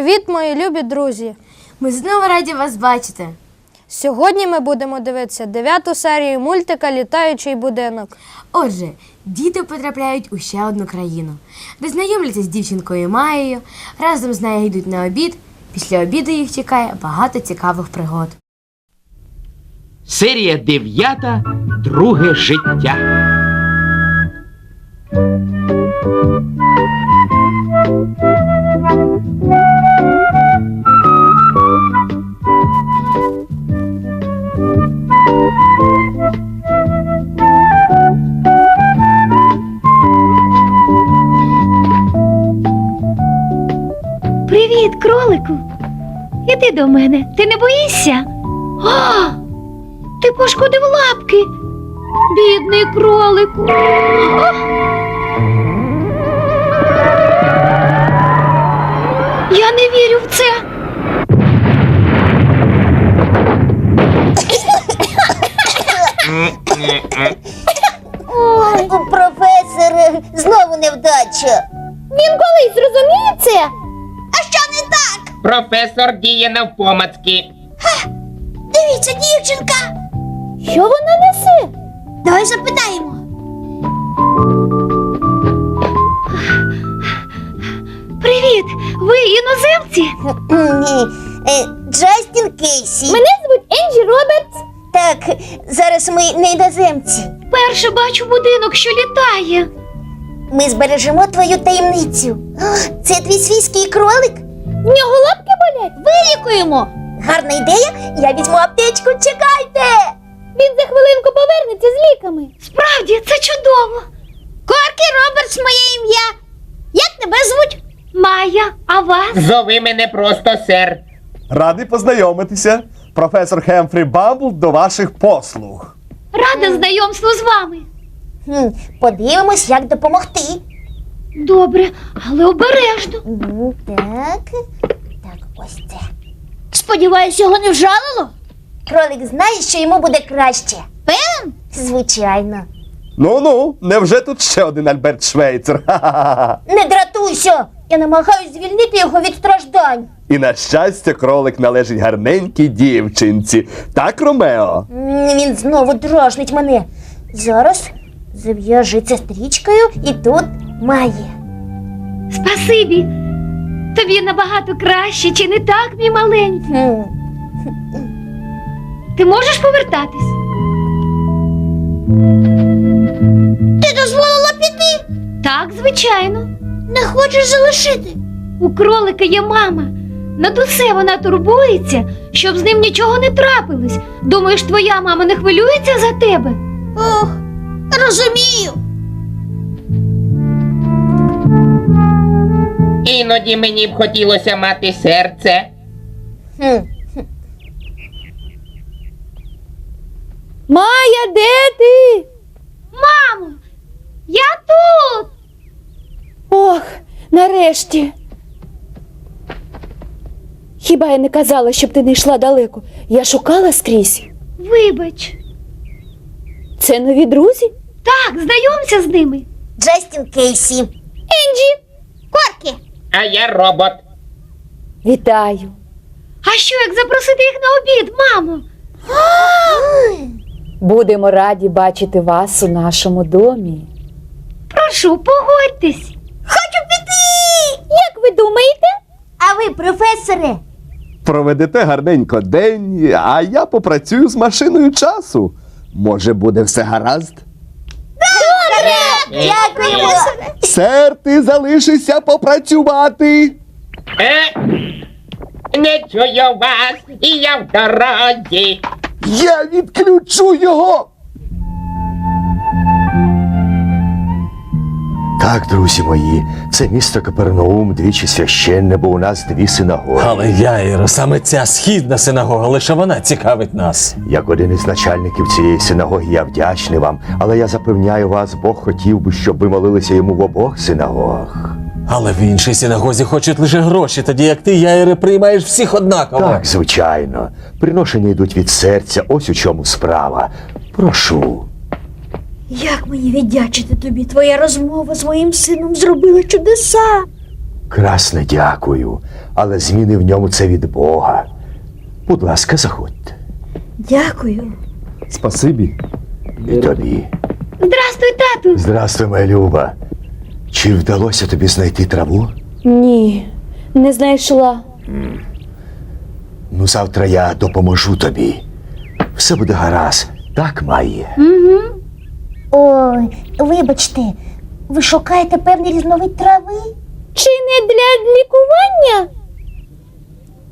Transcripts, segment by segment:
Привіт, мої любі друзі! Ми знову раді вас бачити. Сьогодні ми будемо дивитися дев'яту серію мультика Літаючий будинок. Отже, діти потрапляють у ще одну країну, де знайомляться з дівчинкою Маєю, разом з нею йдуть на обід. Після обіду їх чекає багато цікавих пригод. Серія 9. Друге життя. Привіт, кролику. Іди до мене. Ти не боїшся? А, ти пошкодив лапки. Бідний кролику. А! Я не вірю в це. Ой, професоре, знову невдача. Професор діє навпомацки. Дивіться, дівчинка. Що вона несе? Давай запитаємо. Привіт! Ви іноземці? Ні, е, Джастін Кейсі. Мене звуть Енджі Робертс. Так, зараз ми не іноземці. Перше бачу будинок, що літає. Ми збережемо твою таємницю. О, Це твій свійський кролик? В нього лапки болять. Вилікуємо. Гарна ідея. Я візьму аптечку, чекайте. Він за хвилинку повернеться з ліками. Справді, це чудово. Корки Робертс моє ім'я. Як тебе звуть? Майя, а вас? Зови мене просто сер. Радий познайомитися. Професор Хемфрі Бамбл до ваших послуг. Рада знайомству з вами. Хм, подивимось, як допомогти. Добре, але обережно. Ну, так. Так, ось це. Сподіваюсь, його не вжалило? Кролик знає, що йому буде краще. Певен? Звичайно. Ну ну, невже тут ще один Альберт Швейцер? Ха-ха-ха. Не дратуйся! Я намагаюсь звільнити його від страждань. І на щастя, кролик належить гарненькій дівчинці. Так, Ромео? М, Він знову дражнить мене. Зараз зав'яжи це стрічкою і тут має. Спасибі. Тобі набагато краще, чи не так, мій маленький? Хм. Ти можеш повертатись? Ти дозволила піти? Так, звичайно. Не хочеш залишити? У кролика є мама. Над усе вона турбується, щоб з ним нічого не трапилось. Думаєш, твоя мама не хвилюється за тебе? Ох, розумію. Іноді мені б хотілося мати серце. Майя, де ти? Мамо, я тут. Ох, нарешті. Хіба я не казала, щоб ти не йшла далеко? Я шукала скрізь. Вибач. Це нові друзі? Так, знайомся з ними. Джастін Кейсі. Енджі. Корки. А я робот. Вітаю. А що, як запросити їх на обід, мамо? Будемо раді бачити вас у нашому домі. Прошу, погодьтесь. Хочу піти. Як ви думаєте? А ви, професоре? Проведете гарненько день, а я попрацюю з машиною часу. Може, буде все гаразд? Дякуємо. Сер, ти залишишся попрацювати. Е? Не чую вас, і я в дорозі. Я відключу його. Так, друзі мої, це місто Капернаум двічі священне, бо у нас дві синагоги. Але Яїро, саме ця східна синагога, лише вона цікавить нас. Як один із начальників цієї синагоги, я вдячний вам, але я запевняю вас, Бог хотів би, щоб ви молилися йому в обох синагогах. Але в іншій синагозі хочуть лише гроші, тоді як ти, Яїре, приймаєш всіх однаково. Так, звичайно. Приношення йдуть від серця, ось у чому справа. Прошу. Як мені віддячити тобі? Твоя розмова з моїм сином зробила чудеса. Красне дякую, але зміни в ньому це від Бога. Будь ласка, заходьте. Дякую. Спасибі. І тобі. Здрастуй, тату. Здравствуй, моя Люба. Чи вдалося тобі знайти траву? Ні, не знайшла. Ну, завтра я допоможу тобі. Все буде гаразд. Так, Майє? Ой, вибачте, ви шукаєте певний різновид трави? Чи не для лікування?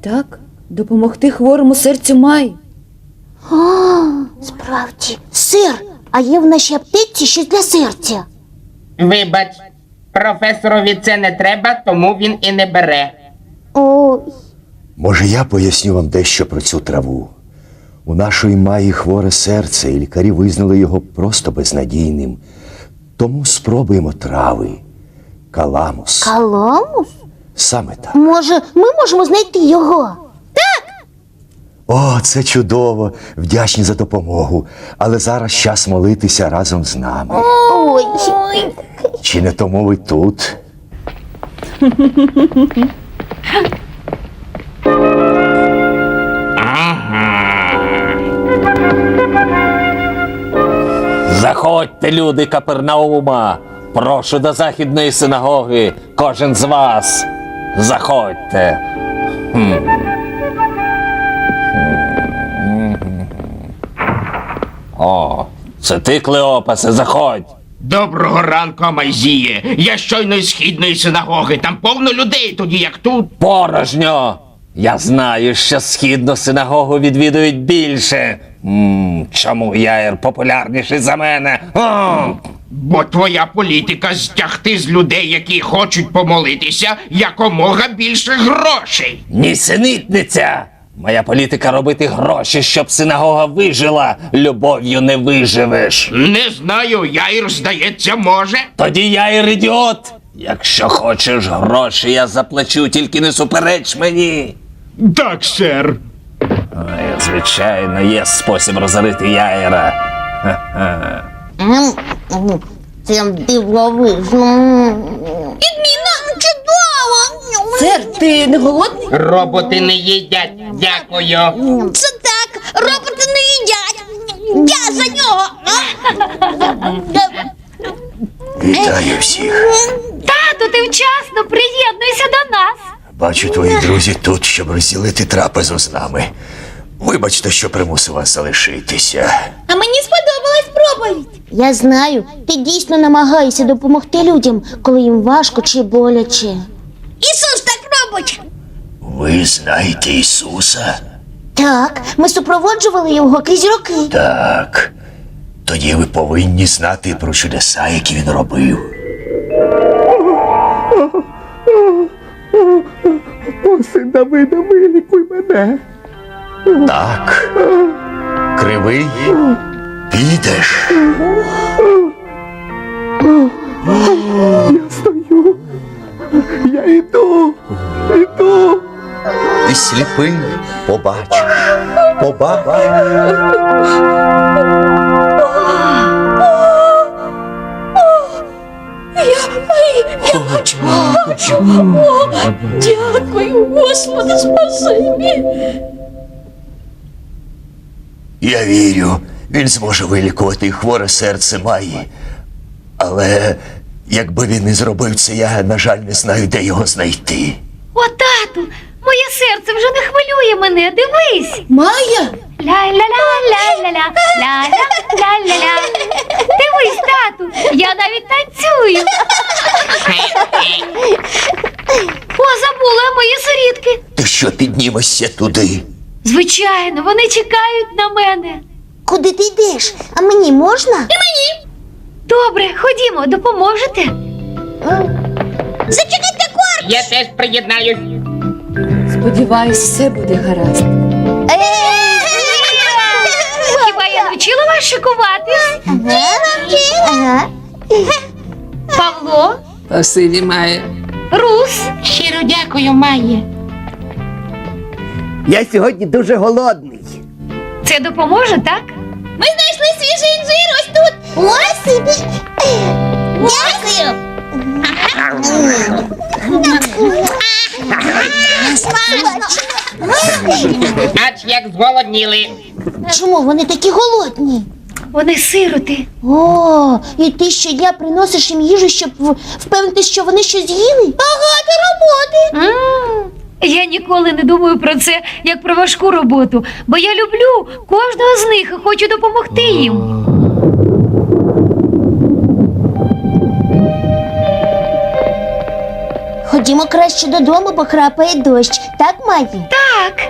Так, допомогти хворому серцю май. Справді, сир. А є в нашій аптеці щось для серця. Вибач, професорові це не треба, тому він і не бере. Ой, Може, я поясню вам дещо про цю траву. У нашої Маї хворе серце, і лікарі визнали його просто безнадійним. Тому спробуємо трави. Каламус. каламус? Саме так. Може, ми можемо знайти його? Так. О, це чудово! Вдячні за допомогу. Але зараз час молитися разом з нами. Ой, Чи не тому ви тут? Заходьте, люди Капернаума. Прошу до західної синагоги. Кожен з вас. Заходьте. О, це ти, Клеопасе, заходь. Доброго ранку, Амайзіє. Я щойно із східної синагоги. Там повно людей, тоді як тут. Порожньо. Я знаю, що східну синагогу відвідують більше. М чому Яїр популярніший за мене? О! Бо твоя політика стягти з людей, які хочуть помолитися, якомога більше грошей. Нісенітниця! Моя політика робити гроші, щоб синагога вижила. Любов'ю не виживеш. Не знаю, Яїр, здається, може. Тоді я і ідіот. Якщо хочеш гроші, я заплачу, тільки не супереч мені. Так, сер. Ой, звичайно, є спосіб розорити яєра. Ха-ха. це дивовижно. Сер, ти не голодний? Роботи не їдять. Дякую. Це так, роботи не їдять. Я за нього. Вітаю всіх. Тату, ти вчасно приєднуйся до нас. Бачу, твої друзі тут, щоб розділити трапезу з нами. Вибачте, що примусив вас залишитися. А мені сподобалась проповідь. Я знаю, ти дійсно намагаєшся допомогти людям, коли їм важко чи боляче. Ісус так робить. Ви знаєте Ісуса? Так, ми супроводжували його крізь роки. Так. Тоді ви повинні знати про чудеса, які він робив. О, син Давида, вилікуй мене. Так. Кривий. Підеш. Я стою. Я йду. Йду. І сліпий побачиш. Побачиш. Дякую, Господи, спасибі. Я вірю, він зможе вилікувати хворе серце Майї. Але якби він не зробив це, я, на жаль, не знаю, де його знайти. О, тату, моє серце вже не хвилює мене. Дивись. Майя? Ля-ля-ля-ля-ля-ля, ля-ля-ля-ля-ля. Дивись, тату, я навіть танцюю. О, забула мої сирітки. Ти що піднімешся туди? Звичайно, вони чекають на мене. Куди ти йдеш? А мені можна? Добре, ходімо, допоможете. Зачекайте кор! Я теж приєднаюсь. Сподіваюсь, все буде гаразд. Хіба я навчила вас шикуватись? Ага. Павло, Спасибі, Майя. Рус, Щиро дякую, Майє. Я сьогодні дуже голодний. Це допоможе, так? Ми знайшли свіжий інжир ось тут. Ось собі. Дякую. Ач як зголодніли. Чому вони такі голодні? Вони сироти. О, і ти щодня приносиш їм їжу, щоб впевнитися, що вони щось з'їли? Багато роботи. Я ніколи не думаю про це як про важку роботу, бо я люблю кожного з них і хочу допомогти їм. Ходімо краще додому, бо храпає дощ. Так, Магі? Так.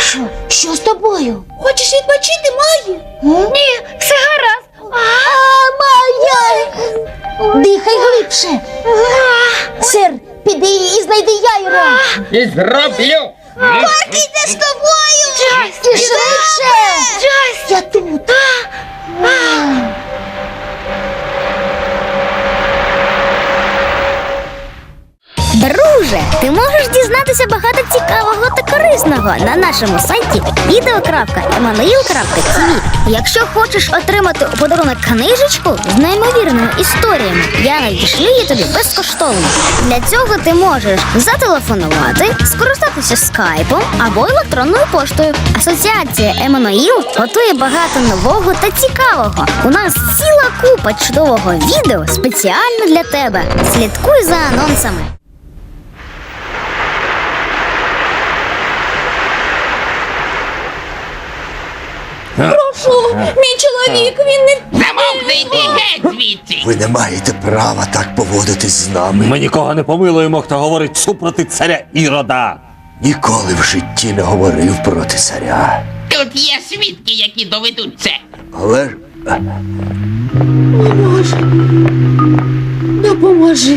Що? Що з тобою? Хочеш відпочити, Магі? Ні, все гаразд. А, Майя! Дихай глибше. Сир, піди і знайди яйра. І зроблю. Іде з тобою! Джасті, швидше! Джасті! Я тут. Друже, ти можеш дізнатися багато цікавого та корисного на нашому сайті video.emanuil.tv Якщо хочеш отримати у подарунок книжечку з неймовірними історіями, я надішлю її тобі безкоштовно. Для цього ти можеш зателефонувати, скористатися скайпом або електронною поштою. Асоціація Еммануїл готує багато нового та цікавого. У нас ціла купа чудового відео спеціально для тебе. Слідкуй за анонсами. Мій чоловік, він не Замовкни йди геть звідси. Ви не маєте права так поводитись з нами. Ми нікого не помилуємо, хто говорить супроти царя Ірода. Ніколи в житті не говорив проти царя. Тут є свідки, які доведуть це. Але ж допоможи.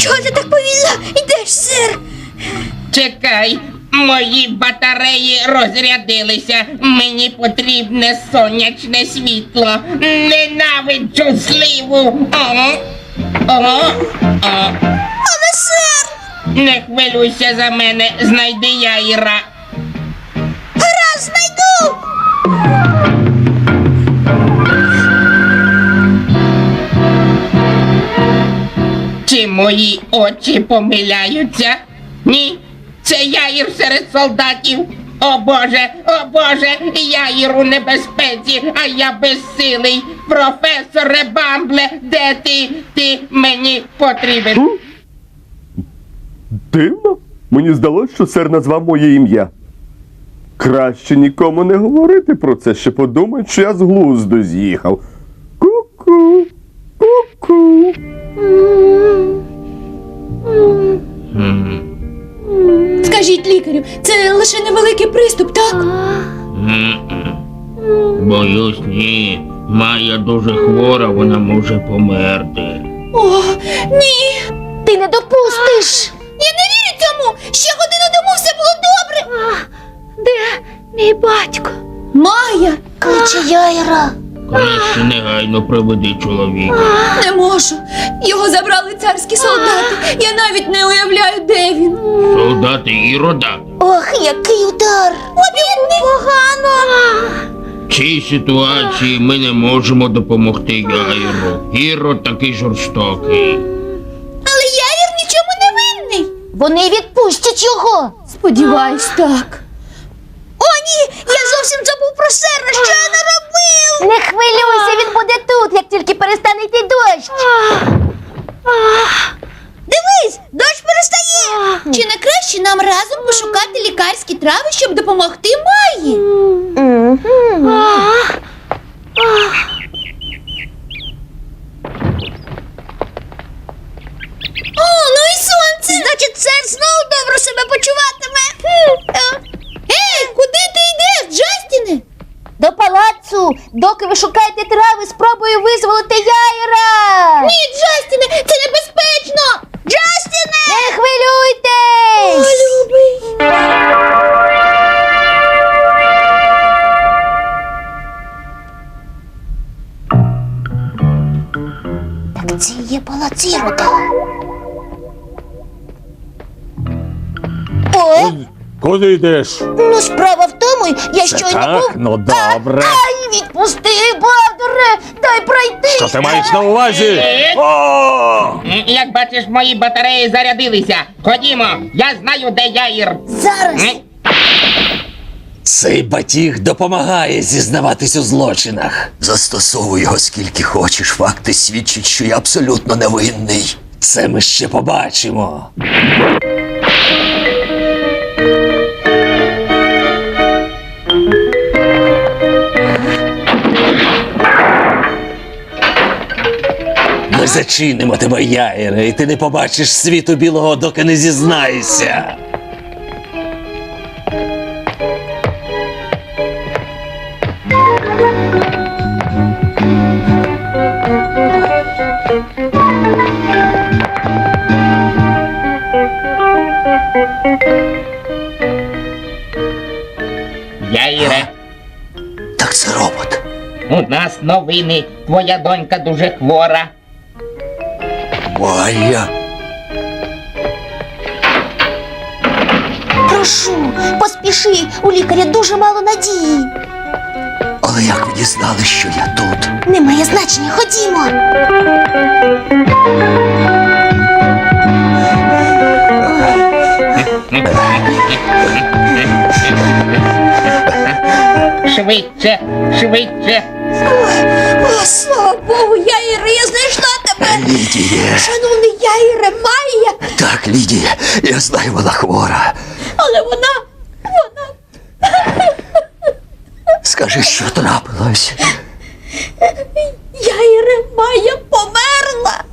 Чого ти так повільно йдеш, сир? Чекай, мої батареї розрядилися. Мені потрібне сонячне світло. Ненавиджу сливу. О, о, о. Але сир! Не хвилюйся за мене, знайди яйра. Раз знайду! Чи мої очі помиляються? Ні, це яїр серед солдатів. О Боже, о Боже, яїр у небезпеці, а я безсилий. Професоре Бамбле, де ти? Ти мені потрібен. Дивно. Мені здалося, що сер назвав моє ім'я. Краще нікому не говорити про це, ще подумають, що я з глузду з'їхав. Ку-ку, ку-ку. Скажіть лікарю, це лише невеликий приступ, так? Боюсь, ні. Майя дуже хвора, вона може померти. О, ні. Ти не допустиш! Я не вірю цьому! Ще годину тому все було добре. Де мій батько? Майя! Кличе яйра. Краще негайно приведи чоловіка. Не можу. Його забрали царські солдати. Я навіть не уявляю, де він. Солдати Ірода. Ох, який удар! Обідний! Погано! В цій ситуації ми не можемо допомогти Яйру. Ірод такий жорстокий. Але яїр нічому не винний. Вони відпустять його. Сподіваюсь, так. О, ні! Я зовсім забув про сера. Що я наробив? Не хвилюйся, він буде тут, як тільки перестане йти дощ. Дивись, дощ перестає. Чи не краще нам разом пошукати лікарські трави, щоб допомогти Майї? О, ну і сонце! Значить, цар знову добре себе почуватиме. Ей, куди ти йдеш, Джастіне? До палацу. Доки ви шукаєте трави, спробую визволити яйра. Ні, Джастіне, це небезпечно. Джастіне! Не хвилюйтесь! О, любий. Так це і є палац Ірода. О, Куди йдеш? Ну, справа в тому, я Це щойно так? був. Ну добре. Ай, відпусти, Бадре! Дай пройти! Що ти маєш на увазі? О! М, Як бачиш, мої батареї зарядилися. Ходімо, я знаю, де Яїр. Зараз! М? Цей батіг допомагає зізнаватись у злочинах. Застосовуй його скільки хочеш. Факти свідчать, що я абсолютно невинний. Це ми ще побачимо. Зачинимо тебе, Яїре, і ти не побачиш світу білого, доки не зізнаєшся. Яїре, Так це робот. у нас новини. Твоя донька дуже хвора. Моя. Прошу, поспіши, у лікаря дуже мало надії. Але як ви дізнали, що я тут? Немає значення, ходімо. Швидше, швидше. О, слава Богу, я знайшла тебе! Лідія. Шановний Яїре, Майя! Так, Лідія, я знаю, вона хвора. Але вона, вона Скажи, що трапилось? Яїре Майя померла.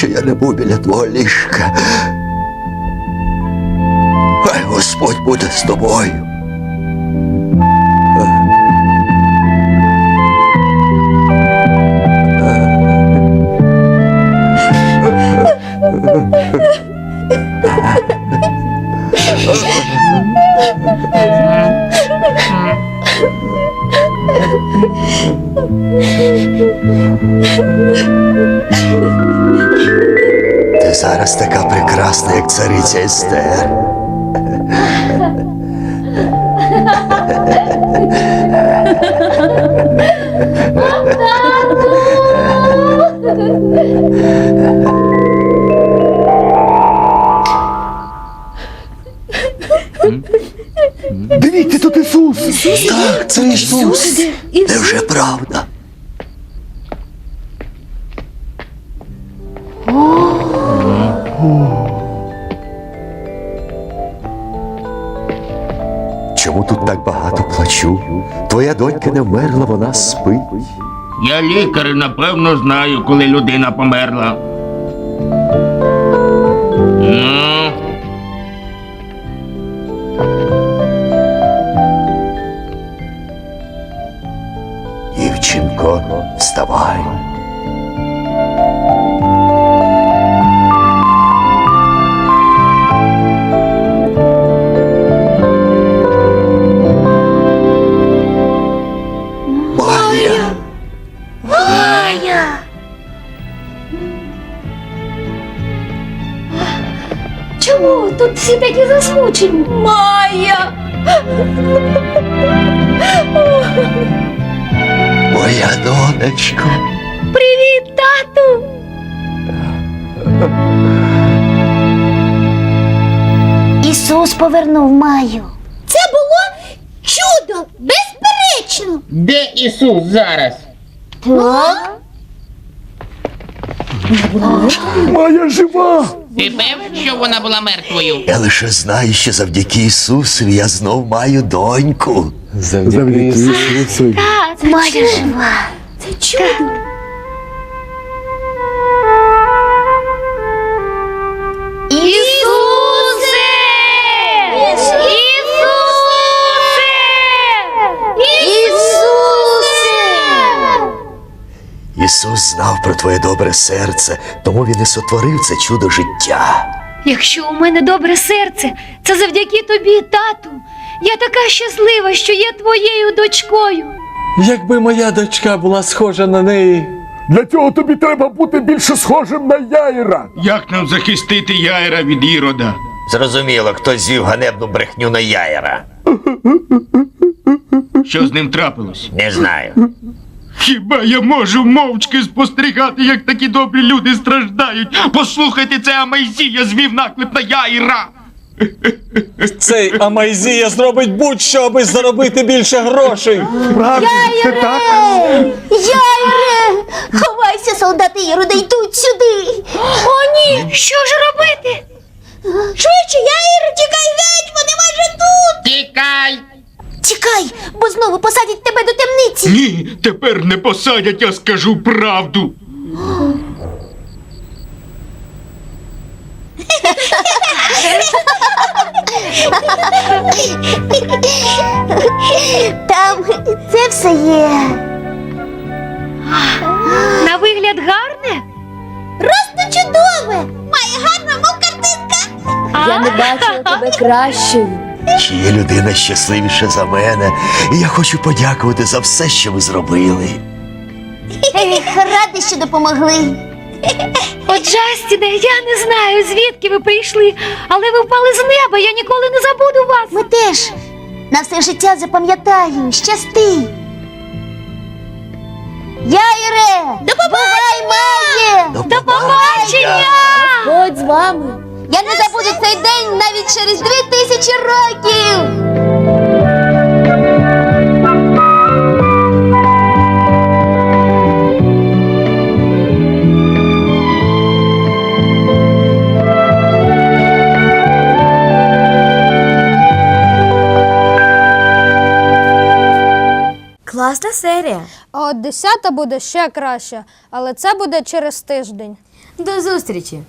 Що я не був біля твого ліжка. Хай Господь буде з тобою. Прекрасна, як цариця Естер. Дивіться, тут Ісус! Так, це Ісус! Невже правда? Чому так багато плачу? Твоя донька не вмерла, вона спить. Я лікар напевно знаю, коли людина померла. Засмучені? Майя! Моя донечко. Привіт, тату! Ісус повернув Маю. Це було чудо, безперечно. де Ісус зараз? Так? Моя жива! Ти певен, що вона була мертвою? Я лише знаю, що завдяки Ісусу я знов маю доньку. Завдяки Ісусу. Моя жива. Це чудо. Ісус знав про твоє добре серце, тому він і сотворив це чудо життя. Якщо у мене добре серце, це завдяки тобі, тату. Я така щаслива, що є твоєю дочкою. Якби моя дочка була схожа на неї. Для цього тобі треба бути більше схожим на Яїра. Як нам захистити Яйра від Ірода? Зрозуміло, хтось звів ганебну брехню на яєра. Що з ним трапилось? Не знаю. Хіба я можу мовчки спостерігати, як такі добрі люди страждають? Послухайте, це Амайзія звів наклеп на Яйра! Цей Амайзія зробить будь-що, аби заробити більше грошей. Правда, це так? Яйре! Ховайся, солдати Ірода, йдуть сюди! О, ні! Що ж робити? Швидше, Яїр, тікай геть, вони майже тут! Тікай! Тікай, бо знову посадять тебе до темниці! Ні, тепер не посадять, я скажу правду. Там це все є. На вигляд гарне? Просто чудове! Має гарну, мов картинка! Я не бачила тебе кращою. Чи є людина щасливіша за мене? І я хочу подякувати за все, що ви зробили. Ех, радий, що допомогли. О, Джастіне, я не знаю, звідки ви прийшли, але ви впали з неба, я ніколи не забуду вас. Ми теж на все життя запам'ятаю. Щасти. Яйре! До побачення! Має! До побачення! Ходь з вами. Я не забуду цей день навіть через дві тисячі років! Класна серія. А от десята буде ще краще, але це буде через тиждень. До зустрічі!